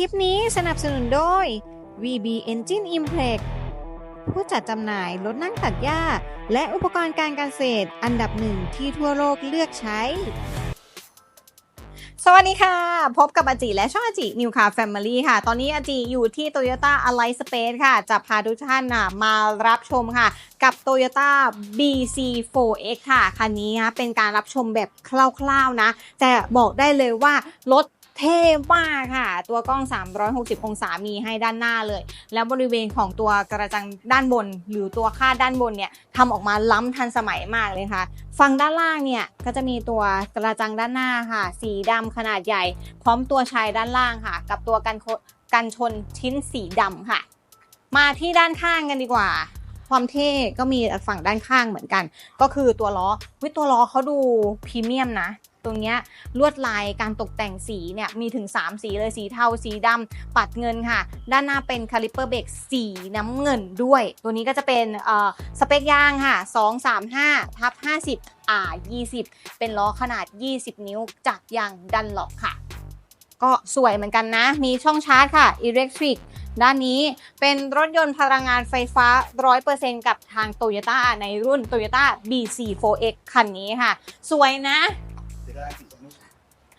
คลิปนี้สนับสนุนโดย VB Engine Implex ผู้จัดจำหน่ายรถนั่งตัดหญ้า และอุปกรณ์การเกษตรอันดับหนึ่งที่ทั่วโลกเลือกใช้ สวัสดีค่ะ พบกับอาจิและช่องอาจินิวคาแฟมิลี่ค่ะ ตอนนี้อาจิอยู่ที่ Toyota Alight Space ค่ะ จะพาทุกท่านมารับชมค่ะ กับ Toyota BC4X ค่ะ คันนี้นะเป็นการรับชมแบบคร่าวๆนะ แต่บอกได้เลยว่ารถ เท่มากค่ะ ตัวกล้อง 360 องศามีให้ด้านหน้าเลย แล้วบริเวณของตัวกระจังด้านบน หรือตัวคาดด้านบนเนี่ยทำออกมาล้ำทันสมัยมากเลยค่ะ ฝั่งด้านล่างเนี่ยก็จะมีตัวกระจังด้านหน้าค่ะ สีดำขนาดใหญ่ พร้อมตัวชายด้านล่างค่ะ กับตัวกันกันชนชิ้นสีดำค่ะ มาที่ด้านข้างกันดีกว่าความเท่ก็มีฝั่งด้านข้างเหมือนกัน ก็คือตัวล้อวิตัวล้อเขาดูพรีเมียมนะ ตรงเนี้ยลวดลายการตกแต่งสีเนี่ยมีถึง 3 สีเลยสีเทาสีดำปัดเงินค่ะ ด้านหน้าเป็นคาลิปเปอร์เบรกสีน้ำเงินด้วย ตัวนี้ก็จะเป็นสเปคยางค่ะ 235ทับ50 R 20 เป็นล้อขนาด 20 นิ้วจากยางดันหลอกค่ะ ก็สวยเหมือนกันนะ มีช่องชาร์จค่ะ Electric ด้านนี้เป็นรถยนต์พลังงานไฟฟ้า 100%กับทาง Toyota ในรุ่น Toyota BC4X คันนี้ค่ะ สวยนะ ได้สิจะไม่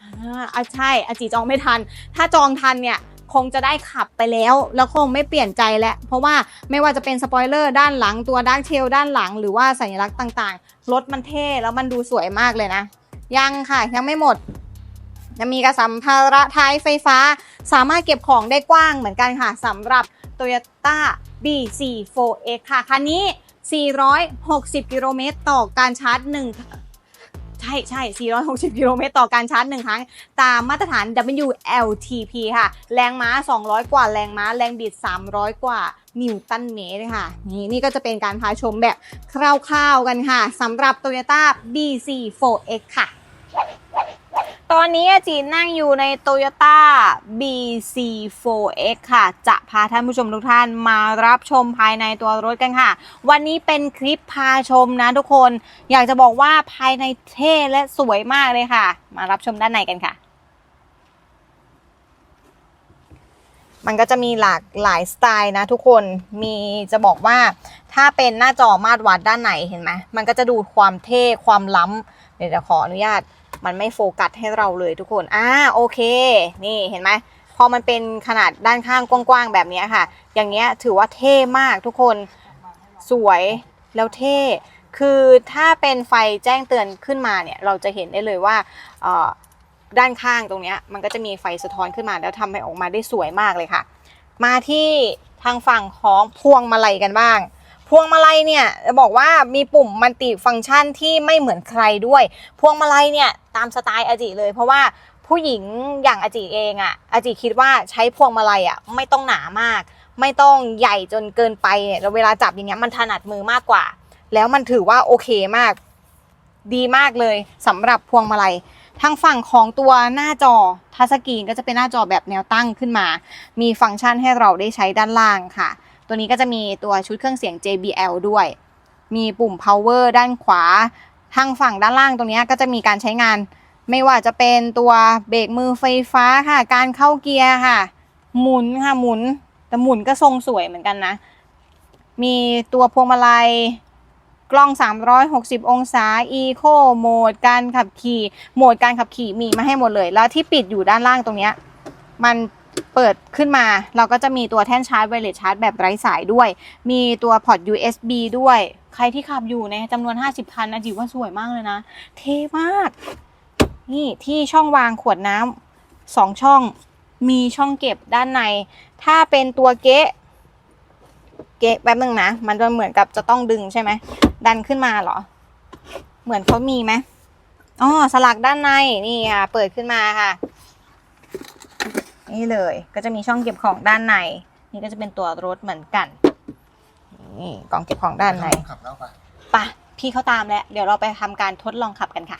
อ่าอะใช่อาจีจองไม่ทัน ถ้าจองทันเนี่ยคงจะได้ขับไปแล้ว แล้วคงไม่เปลี่ยนใจแล้ว เพราะว่าไม่ว่าจะเป็นสปอยเลอร์ด้านหลังตัวดักเทลด้านหลัง หรือว่าสัญลักษณ์ต่างๆ รถมันเท่แล้วมันดูสวยมากเลยนะ ยังค่ะยังไม่หมดยังมีกระสัมภาระท้ายไฟฟ้า สามารถเก็บของได้กว้างเหมือนกันค่ะสำหรับ Toyota BC4X ค่ะ คันนี้ 460 กิโลเมตรต่อการชาร์จ 1 ช่ใช่ 460 กิโลเมตรต่อการชาร์จ1ครั้ง ตามมาตรฐาน WLTP ค่ะ แรงม้า 200 กว่า แรงม้า แรงบิด 300 กว่านิวตันเมตรค่ะ นี่นี่ก็จะเป็นการพาชมแบบคร่าวๆกันค่ะสำหรับ Toyota BC4X ค่ะ ตอนนี้อาจีนนั่งอยู่ใน Toyota BC4X ค่ะ จะพาท่านผู้ชมทุกท่านมารับชมภายในตัวรถกันค่ะ วันนี้เป็นคลิปพาชมนะทุกคน อยากจะบอกว่าภายในเท่และสวยมากเลยค่ะ มารับชมด้านในกันค่ะ มันก็จะมีหลากหลายสไตล์นะทุกคน มีจะบอกว่าถ้าเป็นหน้าจอมาตรวัดด้านไหนเห็นไหม มันก็จะดูความเท่ความล้ำเดี๋ยวจะขออนุญาต มันไม่โฟกัสให้เราเลยทุกคนอ่าโอเค นี่เห็นไหมพอมันเป็นขนาดด้านข้างกว้างๆแบบนี้ค่ะ อย่างเงี้ยถือว่าเท่มากทุกคนสวยแล้วเท่ คือถ้าเป็นไฟแจ้งเตือนขึ้นมาเนี่ยเราจะเห็นได้เลยว่าอ่อด้านข้างตรงเนี้ยมันก็จะมีไฟสะท้อนขึ้นมาแล้วทำให้ออกมาได้สวยมากเลยค่ะ มาที่ทางฝั่งของพวงมาลัยกันบ้าง พวงมาลัยเนี่ยจะบอกว่ามีปุ่มมันติฟังก์ชันที่ไม่เหมือนใครด้วย พวงมาลัยเนี่ยตามสไตล์อาจิเลย เพราะว่าผู้หญิงอย่างอาจิเองอะอาจิคิดว่าใช้พวงมาลัยอะไม่ต้องหนามาก ไม่ต้องใหญ่จนเกินไปเนี่ยแล้วเวลาจับอย่างเงี้ยมันถนัดมือมากกว่า แล้วมันถือว่าโอเคมาก ดีมากเลยสำหรับพวงมาลัยทางฝั่งของตัวหน้าจอทัชสกรีนก็จะเป็นหน้าจอแบบแนวตั้งขึ้นมา มีฟังก์ชันให้เราได้ใช้ด้านล่างค่ะ ตัวนี้ก็จะมีตัวชุดเครื่องเสียง JBL ด้วย มีปุ่ม power ด้านขวา ทางฝั่งด้านล่างตรงนี้ก็จะมีการใช้งาน ไม่ว่าจะเป็นตัวเบรกมือไฟฟ้าค่ะ การเข้าเกียร์ค่ะ หมุนค่ะหมุน แต่หมุนก็ทรงสวยเหมือนกันนะ มีตัวพวงมาลัยกล้อง 360 องศา Eco โหมดการขับขี่ โหมดการขับขี่มีมาให้หมดเลย แล้วที่ปิดอยู่ด้านล่างตรงนี้ มัน เปิดขึ้นมา เราก็จะมีตัวแท่นชาร์จไวเลสชาร์จแบบไร้สายด้วย มีตัวพอร์ต USB ด้วย ใครที่ขับอยู่ในจำนวน 50 คันนะจิว่าสวยมากเลยนะ เท่มาก นี่ที่ช่องวางขวดน้ำสองช่อง มีช่องเก็บด้านใน ถ้าเป็นตัวเก๊ะเก๊ะแป๊บนึงนะ มันจะเหมือนกับจะต้องดึงใช่ไหม ดันขึ้นมาเหรอ เหมือนเขามีไหมอ๋อสลักด้านในนี่ค่ะ เปิดขึ้นมาค่ะ นี่เลย ก็จะมีช่องเก็บของด้านใน นี่ก็จะเป็นตัวรถเหมือนกัน นี่กล่องเก็บของด้านในขับแล้วไปไปะพี่เขาตามแล้ว เดี๋ยวเราไปทำการทดลองขับกันค่ะ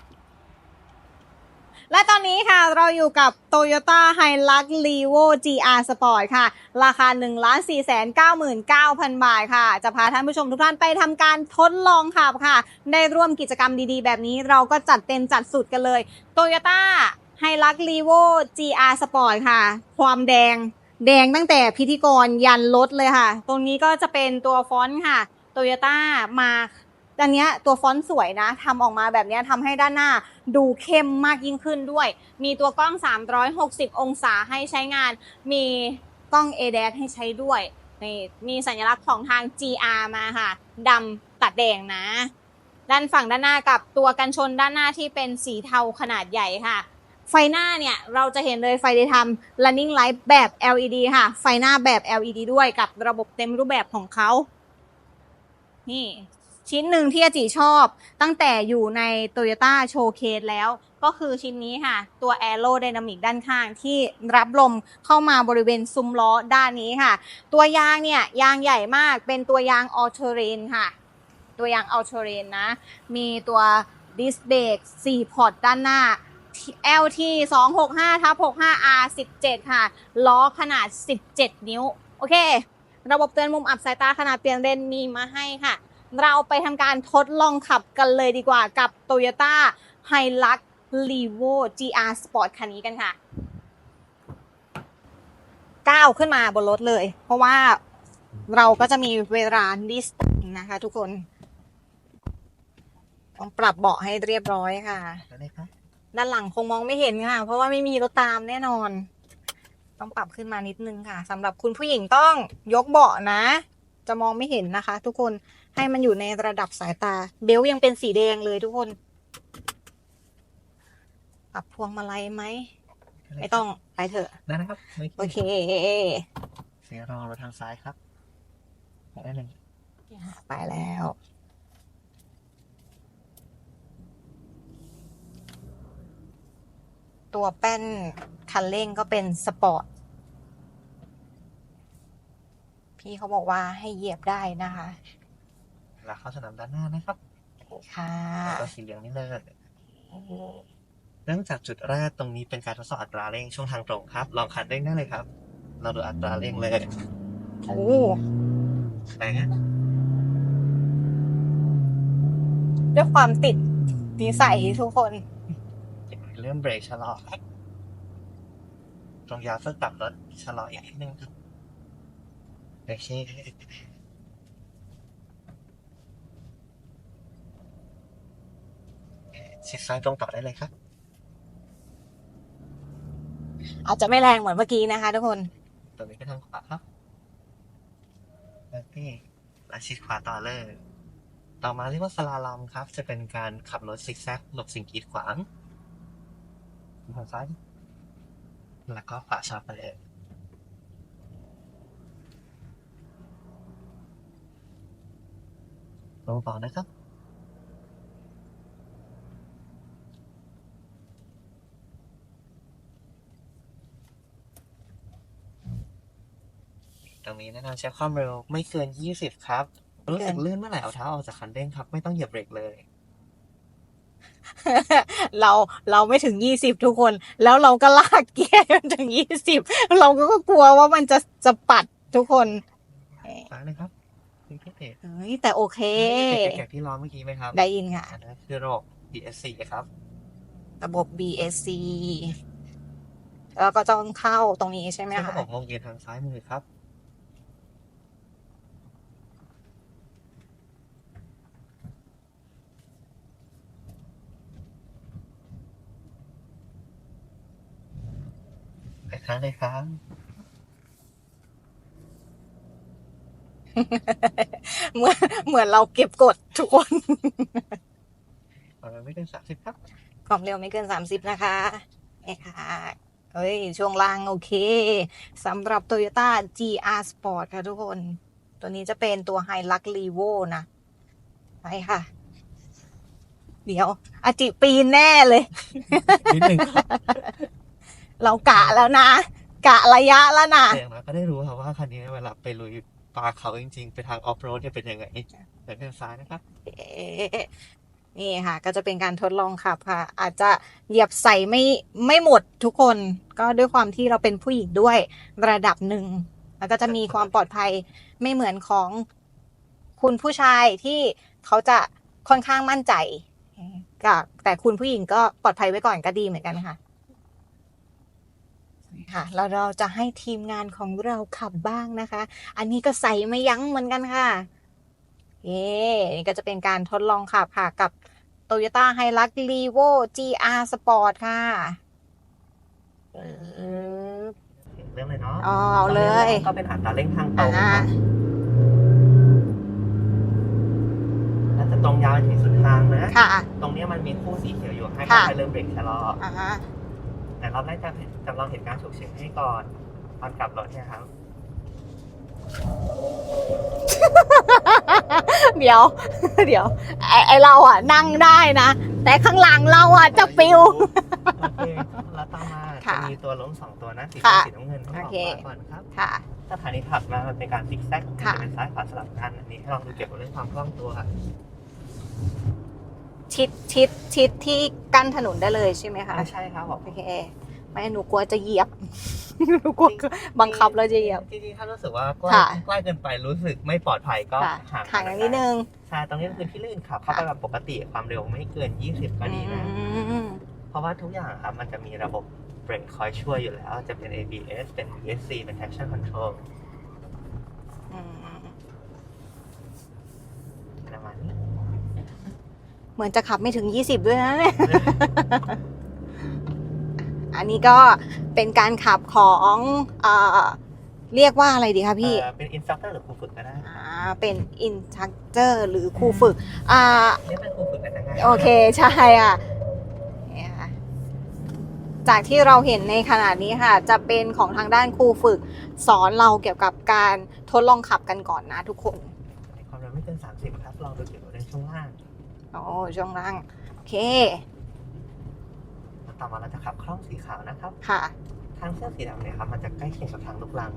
และตอนนี้ค่ะเราอยู่กับ Toyota Hilux Levo GR Sport ค่ะ ราคา 1 4 9 9 9 0 0 0 บาทค่ะ จะพาท่านผู้ชมทุกท่านไปทำการทดลองขับค่ะ ได้ร่วมกิจกรรมดีๆ แบบนี้เราก็จัดเต็มจัดสุดกันเลย Toyota ไฮลักรีโว GR Sport ค่ะ ความแดง แดงตั้งแต่พิธีกรยันรถเลยค่ะ ตรงนี้ก็จะเป็นตัวฟอนต์ค่ะโตโยต้ามาอันนี้ตัวฟอนต์สวยนะทำออกมาแบบนี้ทำให้ด้านหน้าดูเข้มมากยิ่งขึ้นด้วย มีตัวกล้อง 360 องศาให้ใช้งาน มีกล้อง a d a s ให้ใช้ด้วยนี่มีสัญลักษณ์ของทาง GR มาค่ะดำตัดแดงนะ ด้านฝั่งด้านหน้ากับตัวกันชนด้านหน้าที่เป็นสีเทาขนาดใหญ่ค่ะ ไฟหน้าเนี่ย เราจะเห็นเลยไฟได้ทำ running light แบบ LED ค่ะ ไฟหน้าแบบ LED ด้วยกับระบบเต็มรูปแบบของเขา นี่ ชิ้นหนึ่งที่อาจิชอบ ตั้งแต่อยู่ใน Toyota Showcase แล้วก็คือชิ้นนี้ค่ะ ตัว Aero Dynamic ด้านข้างที่รับลมเข้ามาบริเวณซุ้มล้อด้านนี้ค่ะ ตัวยางเนี่ย ยางใหญ่มากเป็นตัวยาง All Terrain ค่ะ ตัวยาง All Terrain นะ มีตัวดิสเบรก4พอร์ตด้านหน้า LT 265ทับ65 R 17ค่ะ ล้อขนาด 17 นิ้ว โอเค ระบบเตือนมุมอับสายตาขนาดเปลี่ยนเลนมีมาให้ค่ะ เราไปทำการทดลองขับกันเลยดีกว่ากับ Toyota Hilux Levo GR Sport คันนี้กันค่ะ ก้าวขึ้นมาบนรถเลย เพราะว่าเราก็จะมีเวลาดิสต์นะคะทุกคน ต้องปรับเบาะให้เรียบร้อยค่ะแล้วเลยครับ ด้านหลังคงมองไม่เห็นค่ะ เพราะว่าไม่มีรถตามแน่นอน ต้องปรับขึ้นมานิดนึงค่ะสำหรับคุณผู้หญิงต้องยกเบาะนะ จะมองไม่เห็นนะคะ ทุกคนให้มันอยู่ในระดับสายตา เบลต์ยังเป็นสีแดงเลยทุกคน ปรับพวงมาลัยไหม ไม่ต้องไปเถอะได้นะครับไม่โอเคเสียงรองเราทางซ้ายครับไปได้เลยไปแล้ว ตัวแป้นคันเร่งก็เป็นสปอร์ต พี่เขาบอกว่าให้เหยียบได้นะคะแล้วเข้าสนามด้านหน้านะครับค่ะแล้วก็สีเหลืองนี่เลยเริ่มจากจุดแรกตรงนี้เป็นการทดสอบอัตราเร่งช่วงทางตรงครับ ลองคันเร่งได้เลยครับ เราดูอัตราเร่งเลยโอ้ไปฮะด้วยความติดนิสัยทุกคน เริ่มเบรกชะลอครับตรงยาวเพื่อกลับรถชะลออีกนิดนึงครับโอเคชิดซ้ายตรงต่อได้เลยครับ อาจจะไม่แรงเหมือนเมื่อกี้นะคะทุกคนตรงนี้ก็ทางขวาครับโอเคแล้วชิดขวาต่อเลย ต่อมาเรียกว่าสลาลอมครับ จะเป็นการขับรถซิกแซกหลบสิ่งกีดขวาง ทางซ้าย แล้วก็ขวาชาร์ปไปเลยลงต่อนะครับตรงนี้แนะนำใช้ความเร็วไม่เกิน 20 ครับ รู้สึกลื่นเมื่อไหร่เอาเท้าออกจากคันเร่งครับ ไม่ต้องเหยียบเบรกเลย เราเราไม่ถึงยี่สิบทุกคน แล้วเราก็ลากเกียร์จนถึงยี่สิบเราก็กลัวว่ามันจะจะปัดทุกคนซ้ายเลยครับนี่คือเบรกเฮ้ยแต่โอเคเบรกจากที่ล้อเมื่อกี้ไหมครับ ได้ยินค่ะอันนั้นคือระบบ BSC ครับ ระบบ BSC แล้วก็ต้องเข้าตรงนี้ใช่ไหมซึ่งคะระบบงงเย็นทางซ้ายมือครับ ค้างเลยครับเหมือนเหมือนเราเก็บกดทุกคนประมาณไม่เกินสามสิบครับความเร็วไม่เกิน30นะคะนี่ค่ะเฮ้ย ช่วงล่างโอเคสำหรับ Toyota GR Sport ค่ะทุกคน ตัวนี้จะเป็นตัว Hilux Levo นะไปค่ะ เดี๋ยวอาจิปีนแน่เลยนิดนึงครับ เรากะแล้วนะ กะระยะแล้วนะแต่อย่างน้อยก็ได้รู้ครับว่าคันนี้เวลาไปลุยป่าเขาจริงๆ ไปทางออฟโรดจะเป็นยังไงเดินทางซ้ายนะครับ เอ๊ะนี่ค่ะ ก็จะเป็นการทดลองขับค่ะ อาจจะเหยียบใส่ไม่ไม่หมดทุกคน ก็ด้วยความที่เราเป็นผู้หญิงด้วยระดับหนึ่ง แล้วก็จะมีความปลอดภัยไม่เหมือนของคุณผู้ชายที่เขาจะค่อนข้างมั่นใจกับแต่คุณผู้หญิงก็ปลอดภัยไว้ก่อนก็ดีเหมือนกันค่ะ ค่ะแล้วเราจะให้ทีมงานของเราขับบ้างนะคะ อันนี้ก็ใส่ไม่ยั้งเหมือนกันค่ะ เย้นี่ก็จะเป็นการทดลองขับค่ะกับ Toyota Hilux Revo GR Sport ค่ะเออเริ่มเลยเนาะอ๋อเอาเลย ก็เป็นอัตราเร่งทางตรอ่างครับเราจะตรงยาวไปถึงสุดทางนะค่ะตรงเนี้ยมันมีคู่สีเขียวอยู่ให้ค่ะค่อยๆเริ่มเบรกชะลออ่าฮะ แต่รอบแรกจะจำลองเหตุการณ์ฉุกเฉินให้ก่อนตอนกลับรถเนี่ยครับ เดี๋ยว เดี๋ยวไอไอเราอะนั่งได้นะ แต่ข้างหลังเราอะจะปิว โอเคแล้วต่อมาค่ะจะมีตัวล้มสองตัวนะสีค่ะสีน้ำเงินต้องบโออกเคไว้ก่อนครับ ค่ะ สถานีถัดมามันเป็นการซิกแซกค่ะ จะเป็นซ้ายขวาสลับกันอันนี้ให้ลองดูเกี่ยวกับเรื่องความคล่องตัว ชิดชิดชิดที่กั้นถนนได้เลยใช่ไหมคะไม่ใช่ครับผมโอเคไม่หนูกลัวจะเหยียบ หนูกลัวบังคับแล้วจะเหยียบ จริงๆ ถ้ารู้สึกว่าใกล้ค่ะใกล้เกินไปรู้สึกไม่ปลอดภัยก็ค่ะห่างห่างอย่างนิดนึง ใช่ ตรงนี้เป็นที่ลื่นขับเข้าไปแบบปกติความเร็วไม่เกิน 20 ก็ดีนะอืมเพราะว่าทุกอย่างครับมันจะมีระบบเบรกคอยช่วยอยู่แล้ว จะเป็น ABS เป็น ESC เป็น traction control อืม ประมาณนี้ เหมือนจะขับไม่ถึง 20 ด้วยนะเนี่ย อันนี้ก็เป็นการขับของเอ่อเรียกว่าอะไรดีคะพี่ เอ่อเป็น instructor หรือครูฝึกก็ได้อ่า เป็นอินสต r ั c เ o อร์หรือครูฝึก อ่านี่เป็นครูฝึกอาจจะง่ายโอเค ใช่อะเนี่ยค่ะจากที่เราเห็นในขนาดนี้ค่ะ จะเป็นของทางด้านครูฝึก สอนเราเกี่ยวกับการทดลองขับกันก่อนนะทุกคน ความเร็วไม่เกิน30 ครับลองดูเกี่ยวกับเรื่องช่วงล่าง โอ้ช่วงล่าง โอเคแล้วต่อมาเราจะขับคล่องสีขาวนะครับ ค่ะ ทางเส้นสีดำเนี่ยครับมันจะใกล้เคียงกับทางลูกลัง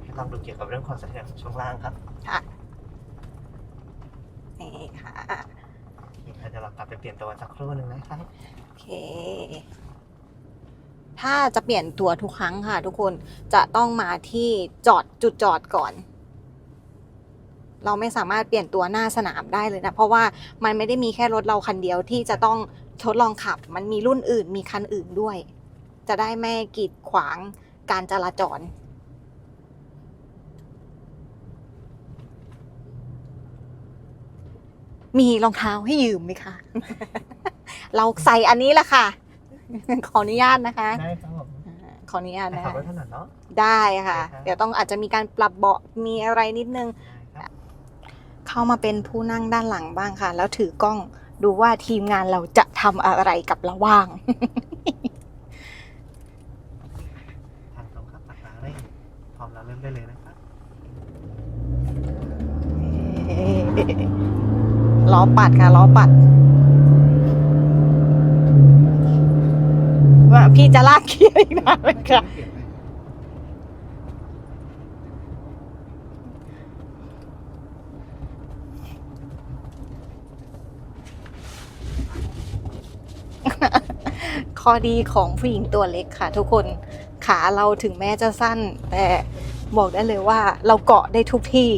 ให้ลองดูเกี่ยวกับเรื่องความสะเทือนของช่วงล่างครับนี่ค่ะนี่เราจะลองกลับไปเปลี่ยนตัวสักครู่หนึ่งนะครับ โอเค ถ้าจะเปลี่ยนตัวทุกครั้งค่ะ ทุกคน จะต้องมาที่จอดจุดจอดก่อน เราไม่สามารถเปลี่ยนตัวหน้าสนามได้เลยนะ เพราะว่ามันไม่ได้มีแค่รถเราคันเดียวที่จะต้องทดลองขับ มันมีรุ่นอื่น มีคันอื่นด้วย จะได้ไม่กีดขวางการจราจรมีรองเท้าให้ยืมไหมคะ เราใส่อันนี้แหละค่ะ ขออนุญาตนะคะ ได้ครับผมอ่าขออนุญาตแต่นะขับคะรถถนัดเนาะ ได้ค่ะได้ครับเดี๋ยวต้องอาจจะมีการปรับเบาะ มีอะไรนิดนึงได้ครับ เข้ามาเป็นผู้นั่งด้านหลังบ้างค่ะ แล้วถือกล้องดูว่าทีมงานเราจะทำอะไรกับเราบ้าง ทางตรงครับปักหลังเร่งพร้อมแล้วเริ่มได้เลยนะครับล้อปัดค่ะล้อปัด ว่าพี่จะลากเกียร์อีกนานไหมคะ ข้อดีของผู้หญิงตัวเล็กค่ะ ทุกคนขาเราถึงแม้จะสั้น แต่บอกได้เลยว่าเราเกาะได้ทุกที่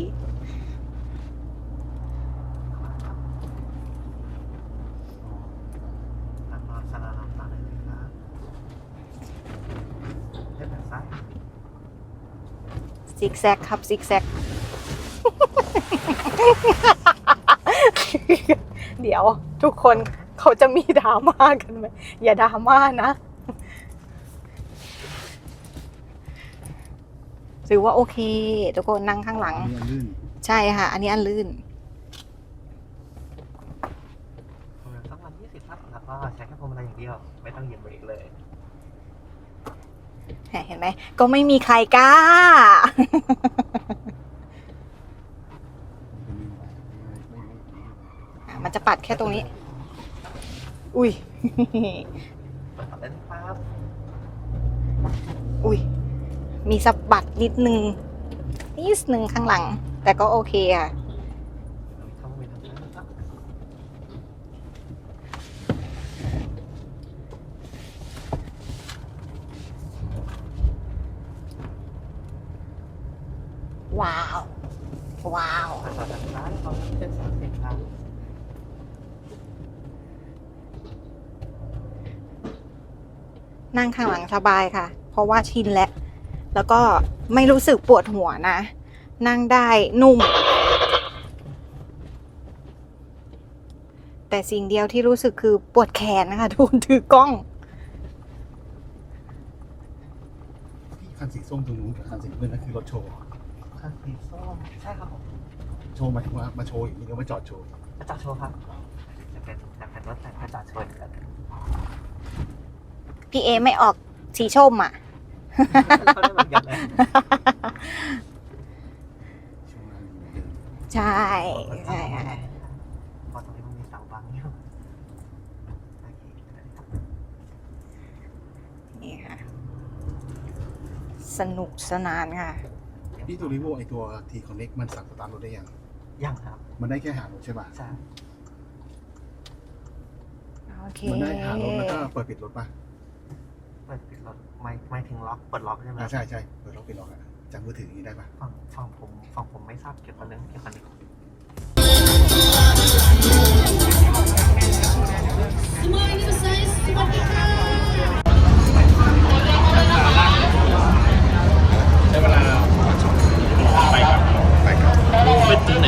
ซิกแซกครับ ซิกแซก เดี๋ยวทุกคน เขาจะมีดราม่ากันไหมอย่าดราม่านะถือว่าโอเค ทุกคนนั่งข้างหลัง อันนี้ลื่นใช่ค่ะ อันนี้อันลื่นความเร็วสักวันยี่สิบครับแล้วก็ใช้แค่พวงมาลัยอย่างเดียว ไม่ต้องเหยียบเบรกเลย เห็นไหม ก็ไม่มีใครกล้าอะมันจะปัดแค่ตรงนี้ อุ้ยเปิดขับได้เลยครับอุ้ย มีสะบัดนิดนึง นิดนึงข้างหลัง แต่ก็โอเคอะเราเข้ามาเป็นทางซ้ายนะครับ ว้าว ว้าว มาต่อทางซ้ายพร้อมเส้นสามสิบครับ นนั่งข้างหลังสบายค่ะ เพราะว่าชินแล้ว แล้วก็ไม่รู้สึกปวดหัวนะ นั่งได้นุ่ม แต่สิ่งเดียวที่รู้สึกคือปวดแขนนะคะทุนถือกล้องพี่คันสีส้มตรงนู้นกับคันสีน้ำเงินนั่นคือรถโชว์คันสีส้มใช่ครับผมโชว์หมายถึงว่ามาโชว์อย่างนี้หรือว่าจอดโชว์จะจัดโชว์ครับจะเป็นจะเป็นรถแต่งจะจัดโชว์เหมือนกัน พี่เอไม่ออกสีชมอะ เขาได้เหมือนกันเลยโชว์งานเหมือนเดิมใช่ใช่ค่ะเพราะตรงนี้มันมีเสาบังอยู่โอเคนี่ค่ะ สนุกสนานค่ะ พี่ตัวรีโวไอตัวทีคอนเน็กมันสั่งสตาร์ทรถได้ยัง ยังครับมันได้แค่หารถใช่ป่ะ ใช่ โอเค มันได้หารถแล้วก็เปิดปิดรถป่ะเปิดปิดรถ ไม่ไม่ถึงล็อกเปิดล็อกใช่ไหมใช่ใช่เปิดล็อกปิดล็อกอะจากมือถืออย่างนี้ได้ปะฟังฟังผมฟังผมไม่ทราบเกี่ยวกับเรื่องเกี่ยวกับนี้ใช้เวลาไปกับไปกับไปที่ไหน